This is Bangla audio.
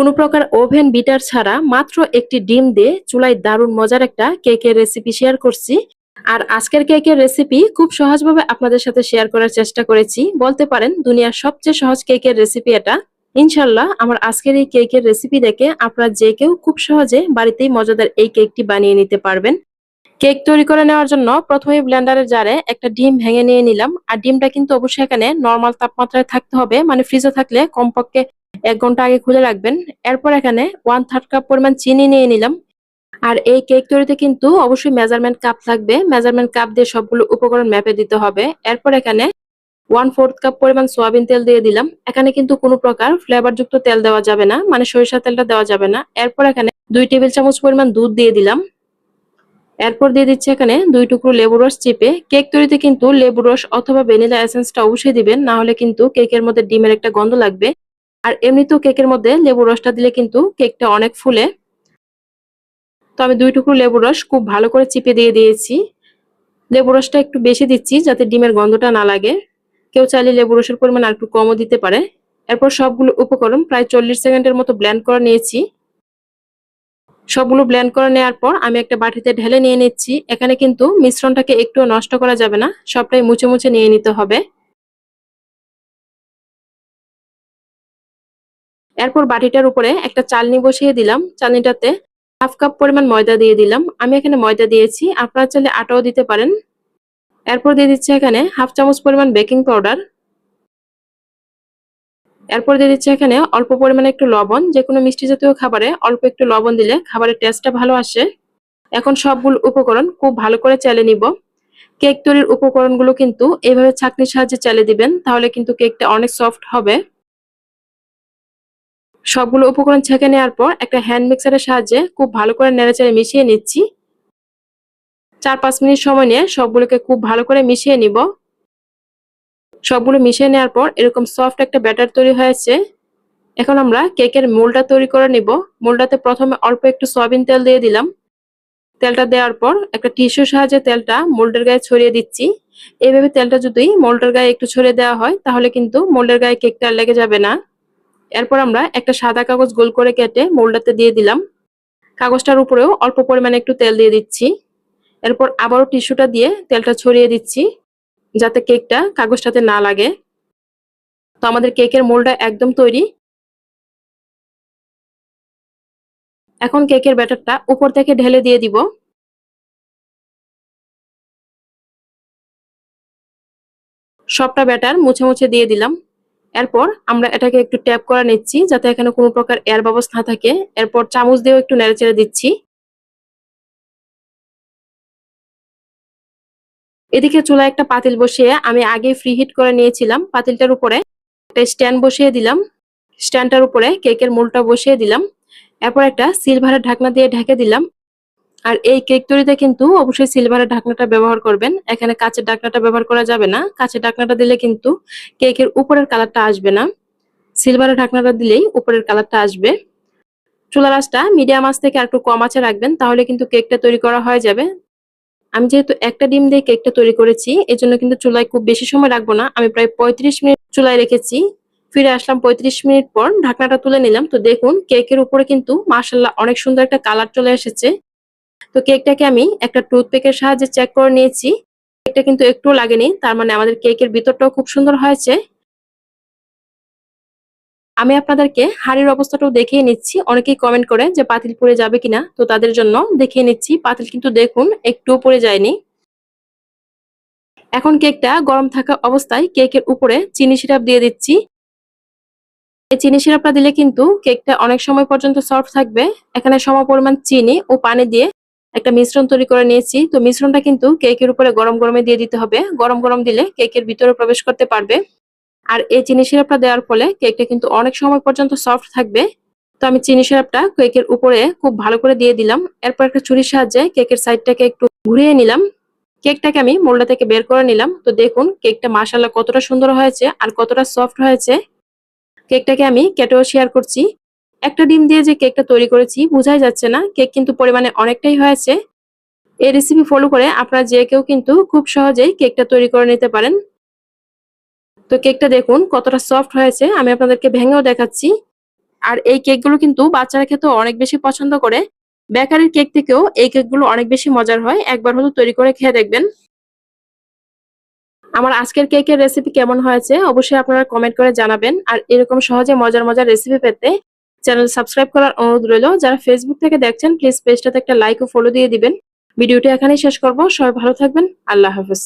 কোনো প্রকার ওভেন, বিটার ছাড়া মাত্র একটি ডিম দিয়ে চুলায় দারুণ মজার একটা কেকের রেসিপি শেয়ার করছি। আর আজকের কেকের রেসিপি খুব সহজভাবে আপনাদের সাথে শেয়ার করার চেষ্টা করেছি। বলতে পারেন, দুনিয়ার সবচেয়ে সহজ কেকের রেসিপি এটা। ইনশাল্লাহ আমার আজকের এই কেকের রেসিপি দেখে আপনারা যে কেউ খুব সহজে বাড়িতেই মজাদার এই কেকটি বানিয়ে নিতে পারবেন। কেক তৈরি করে নেওয়ার জন্য প্রথমে ব্লেন্ডারের জারে একটা ডিম ভেঙে নিয়ে নিলাম। আর ডিমটা কিন্তু অবশ্যই এখানে নর্মাল তাপমাত্রায় থাকতে হবে। মানে ফ্রিজে থাকলে কমপক্ষে এক ঘণ্টা আগে খুলে রাখবেন। এরপর এখানে ওয়ান থার্ড কাপ পরিমাণ চিনি নিয়ে নিলাম। আর এই কেক তৈরিতে কিন্তু অবশ্যই মেজারমেন্ট কাপ থাকবে মেজারমেন্ট কাপ দিয়ে সবগুলো উপকরণ ম্যাপে দিতে হবে। এরপর এখানে ওয়ান ফোর্থ কাপ পরিমাণ সোয়াবিন তেল দিয়ে দিলাম। এখানে কিন্তু কোনো প্রকার ফ্লেভার যুক্ত তেল দেওয়া যাবে না। মানে সরিষা তেলটা দেওয়া যাবে না। এরপর এখানে দুই টেবিল চামচ পরিমাণ দুধ দিয়ে দিলাম। এরপর দিয়ে দিচ্ছে এখানে দুই টুকরো লেবু রস চিপে। কেক তৈরিতে কিন্তু লেবু রস অথবা ভ্যানিলা এসেন্সটা অবশ্যই দিবেন। না হলে কিন্তু কেকের মধ্যে ডিমের একটা গন্ধ লাগবে। আর এমনিতেও কেকের মধ্যে লেবু রসটা দিলে কিন্তু কেকটা অনেক ফুলে। তো আমি দুই টুকরো লেবু রস খুব ভালো করে চিপে দিয়ে দিয়েছি। লেবু রসটা একটু বেশি দিচ্ছি যাতে ডিমের গন্ধটা না লাগে। কেউ চাইলে লেবু রসের পরিমাণ আর একটু কমও দিতে পারে। এরপর সবগুলো উপকরণ প্রায় চল্লিশ সেকেন্ডের মতো ব্ল্যান্ড করে নিয়েছি। সবগুলো ব্ল্যান্ড করে নেওয়ার পর আমি একটা বাটিতে ঢেলে নিয়ে নিচ্ছি। এখানে কিন্তু মিশ্রণটাকে একটু নষ্ট করা যাবে না, সবটাই মুছে মুছে নিয়ে নিতে হবে। এরপর বাটিটার উপরে একটা চালনি বসিয়ে দিলাম। চালনিটাতে হাফ কাপ পরিমাণ ময়দা দিয়ে দিলাম। আমি এখানে ময়দা দিয়েছি। আপনারা চাইলে আটাও দিতে পারেন। এরপর দিয়ে দিচ্ছি এখানে হাফ চামচ পরিমাণ বেকিং পাউডার। এরপর দিয়ে দিচ্ছি এখানে অল্প পরিমাণে একটু লবণ। যে কোনো মিষ্টি জাতীয় খাবারে অল্প একটু লবণ দিলে খাবারের টেস্টটা ভালো আসে। এখন সবগুলো উপকরণ খুব ভালো করে চালে নিব। কেক তৈরির উপকরণগুলো কিন্তু এইভাবে ছাকনির সাহায্যে চালে দিবেন। তাহলে কিন্তু কেকটা অনেক সফট হবে। সবগুলো উপকরণ ছেঁকে নেওয়ার পর একটা হ্যান্ড মিক্সারের সাহায্যে খুব ভালো করে নেড়েচেড়ে মিশিয়ে নিচ্ছি। চার পাঁচ মিনিট সময় নিয়ে সবগুলোকে খুব ভালো করে মিশিয়ে নিব। সবগুলো মিশিয়ে নেওয়ার পর এরকম সফট একটা ব্যাটার তৈরি হয়েছে। এখন আমরা কেকের মোলটা তৈরি করে নিব। মোলটাতে প্রথমে অল্প একটু সয়াবিন তেল দিয়ে দিলাম। তেলটা দেওয়ার পর একটা টিস্যুর সাহায্যে তেলটা মোল্ডের গায়ে ছড়িয়ে দিচ্ছি। এইভাবে তেলটা যদি মোল্ডের গায়ে একটু ছড়িয়ে দেওয়া হয়, তাহলে কিন্তু মোল্ডের গায়ে কেকটা লেগে যাবে না। এরপর আমরা একটা সাদা কাগজ গোল করে কেটে মোল্ডাতে দিয়ে দিলাম। কাগজটার উপরেও অল্প পরিমাণে একটু তেল দিয়ে দিচ্ছি। এরপর আবারও টিস্যুটা দিয়ে তেলটা ছড়িয়ে দিচ্ছি, যাতে কেকটা কাগজটাতে না লাগে। তো আমাদের কেকের মোলটা একদম তৈরি। এখন কেকের ব্যাটারটা উপর থেকে ঢেলে দিয়ে দিব। সবটা ব্যাটার মুছে মুছে দিয়ে দিলাম। এরপর আমরা এটাকে একটু ট্যাপ করে নিচ্ছি যাতে এখানে কোনো প্রকার এয়ার ব্যবস্থা না থাকে। এরপর চামচ দিয়েও একটু নেড়েচেড়ে দিচ্ছি। এদিকে চুলায় একটা পাতিল বসিয়ে আমি আগে ফ্রি হিট করে নিয়েছিলাম পাতিলটার উপরে। একটা স্ট্যান্ড বসিয়ে দিলাম। স্ট্যান্ডটার উপরে কেকের মূলটা বসিয়ে দিলাম। এরপর একটা সিলভারের ঢাকনা দিয়ে ঢেকে দিলাম। আর এই কেক তৈরিতে কিন্তু অবশ্যই সিলভারের ঢাকনাটা ব্যবহার করবেন। এখানে কাঁচের ঢাকনাটা ব্যবহার করা যাবে না। কাঁচের ঢাকনাটা দিলে কিন্তু কেকের উপরের কালারটা আসবে না। সিলভারের ঢাকনাটা দিলেই উপরের কালারটা আসবে। চুলা রাসটা মিডিয়াম আঁচ থেকে একটু কম আঁচে রাখবেন, তাহলে কিন্তু কেকটা তৈরি করা হয়ে যাবে। আমি যেহেতু একটা ডিম দিয়ে কেকটা তৈরি করেছি এই জন্য কিন্তু চুলায় খুব বেশি সময় রাখব না। আমি প্রায় পঁয়ত্রিশ মিনিট চুলায় রেখেছি। ফিরে আসলাম পঁয়ত্রিশ মিনিট পর, ঢাকনাটা তুলে নিলাম। তো দেখুন কেকের উপরে কিন্তু মার্শাল্লাহ অনেক সুন্দর একটা কালার চলে এসেছে। তো কেকটাকে আমি একটা টুথপেকের সাহায্যে চেক করে নিয়েছি। কেকটা কিন্তু একটুও লাগেনি, তার মানে আমাদের কেকের ভিতরটাও খুব সুন্দর হয়েছে। আমি আপনাদেরকে হাড়ির অবস্থাটাও দেখিয়ে নিচ্ছি। অনেকেই কমেন্ট করে যে পাতিল পড়ে যাবে কিনা, তো তাদের জন্য দেখিয়ে নিচ্ছি। পাতিল কিন্তু দেখুন একটুও পড়ে যায়নি। এখন কেকটা গরম থাকা অবস্থায় কেকের উপরে চিনি সিরাপ দিয়ে দিচ্ছি। এই চিনি সিরাপটা দিলে কিন্তু কেকটা অনেক সময় পর্যন্ত সফট থাকবে। এখানে সম পরিমাণ চিনি ও পানি দিয়ে একটা মিশ্রণ তৈরি করে নিয়েছি। তো মিশ্রণটা কিন্তু কেকের উপরে গরম গরমে দিয়ে দিতে হবে। গরম গরম দিলে কেকের ভিতরে প্রবেশ করতে পারবে। আর এই চিনি সিরাপটা দেওয়ার ফলে কেকটা কিন্তু অনেক সময় পর্যন্ত সফট থাকবে। তো আমি চিনি সিরাপটা কেকের উপরে খুব ভালো করে দিয়ে দিলাম। এরপর একটা ছুরির সাহায্যে কেকের সাইডটাকে একটু ঘুরিয়ে নিলাম। কেকটাকে আমি মোল্ডা থেকে বের করে নিলাম। তো দেখুন, কেকটা মাসাল্লাহ কতটা সুন্দর হয়েছে আর কতটা সফট হয়েছে। কেকটাকে আমি কেটেও শেয়ার করছি। একটা ডিম দিয়ে যে কেকটা তৈরি করেছি, বোঝাই যাচ্ছে না, কেক কিন্তু পরিমাণে অনেকটাই হয়েছে। এই রেসিপি ফলো করে আপনারা যে কেউ কিন্তু খুব সহজেই কেকটা তৈরি করে নিতে পারেন। তো কেকটা দেখুন, কতটা সফট হয়েছে, আমি আপনাদেরকে ভেঙেও দেখাচ্ছি। আর এই কেকগুলো কিন্তু বাচ্চারা খেতেও অনেক বেশি পছন্দ করে। বেকারির কেক থেকেও এই কেকগুলো অনেক বেশি মজার হয়, একবার হলো তৈরি করে খেয়ে দেখবেন। আমার আজকের কেকের রেসিপি কেমন হয়েছে, অবশ্যই আপনারা কমেন্ট করে জানাবেন। আর এরকম সহজে মজার মজার রেসিপি পেতে চ্যানেল সাবস্ক্রাইব করার অনুরোধ রইল। যারা ফেসবুক থেকে দেখছেন প্লিজ পেজটাতে একটা লাইক ও ফলো দিয়ে দিবেন। ভিডিওটি এখানেই শেষ করব। সবাই ভালো থাকবেন। আল্লাহ হাফেজ।